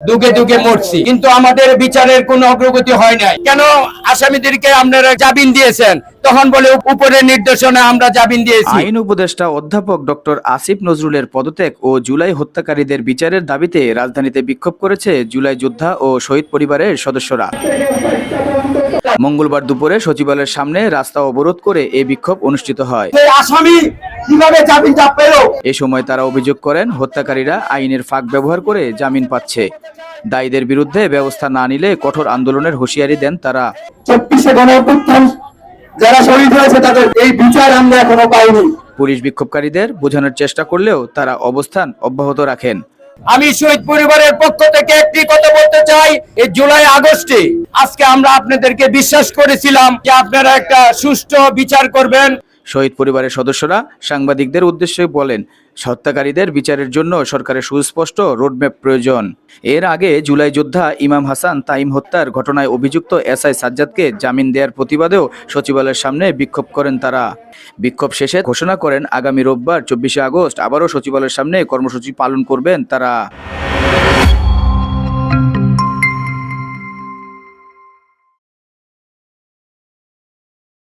দুগে দুগে মরছি। কিন্তু আমাদের বিচারের কোনো অগ্রগতি হয় নাই। কেন? আসামিদেরকে আপনারা জামিন দিয়েছেন। তখন বলে উপরের নির্দেশনা আমরা জামিন দিয়েছি। আইন উপদেষ্টা অধ্যাপক ডক্টর আসিফ নজরুলের পদত্যাগ ও জুলাই হত্যাকারীদের বিচারের দাবিতে রাজধানীতে বিক্ষোভ করেছে জুলাই যোদ্ধা ও শহীদ পরিবারের সদস্যরা। মঙ্গলবার দুপুরে সচিবালয়ের সামনে রাস্তা অবরোধ করে এই বিক্ষোভ অনুষ্ঠিত হয়। আসামি কীভাবে জামিনটা পেল? এ সময় তারা অভিযোগ করেন হত্যাকারীরা আইনের ফাঁক ব্যবহার করে জামিন পাচ্ছে। দায়ীদের বিরুদ্ধে ব্যবস্থা না নিলে কঠোর আন্দোলনের হুঁশিয়ারি দেন তারা। চব্বিশে গণ যারা শহীদ হয়েছে তাদের এই বিচার আমরা এখনও পাইনি। পুলিশ বিক্ষোভকারীদের বোঝানোর চেষ্টা করলেও তারা অবস্থান অব্যাহত রাখেন। আমি শহীদ পরিবারের পক্ষ থেকে একটি কথা বলতে চাই এই জুলাই আগস্টে। আজকে আমরা আপনাদেরকে বিশ্বাস করেছিলাম যে আপনারা একটা সুষ্ঠু বিচার করবেন। শহীদ পরিবারের সদস্যরা সাংবাদিকদের উদ্দেশ্যে বলেন হত্যাকারীদের বিচারের জন্য সরকারের সুস্পষ্ট রোডম্যাপ প্রয়োজন। এর আগে জুলাই যোদ্ধা ইমাম হাসান তাইম হত্যার ঘটনায় অভিযুক্ত এসআই সাজ্জাদকে জামিন দেওয়ার প্রতিবাদেও সচিবালয়ের সামনে বিক্ষোভ করেন তারা। বিক্ষোভ শেষে ঘোষণা করেন, আগামী রোববার চব্বিশে আগস্ট আবারও সচিবালয়ের সামনে কর্মসূচি পালন করবেন তারা।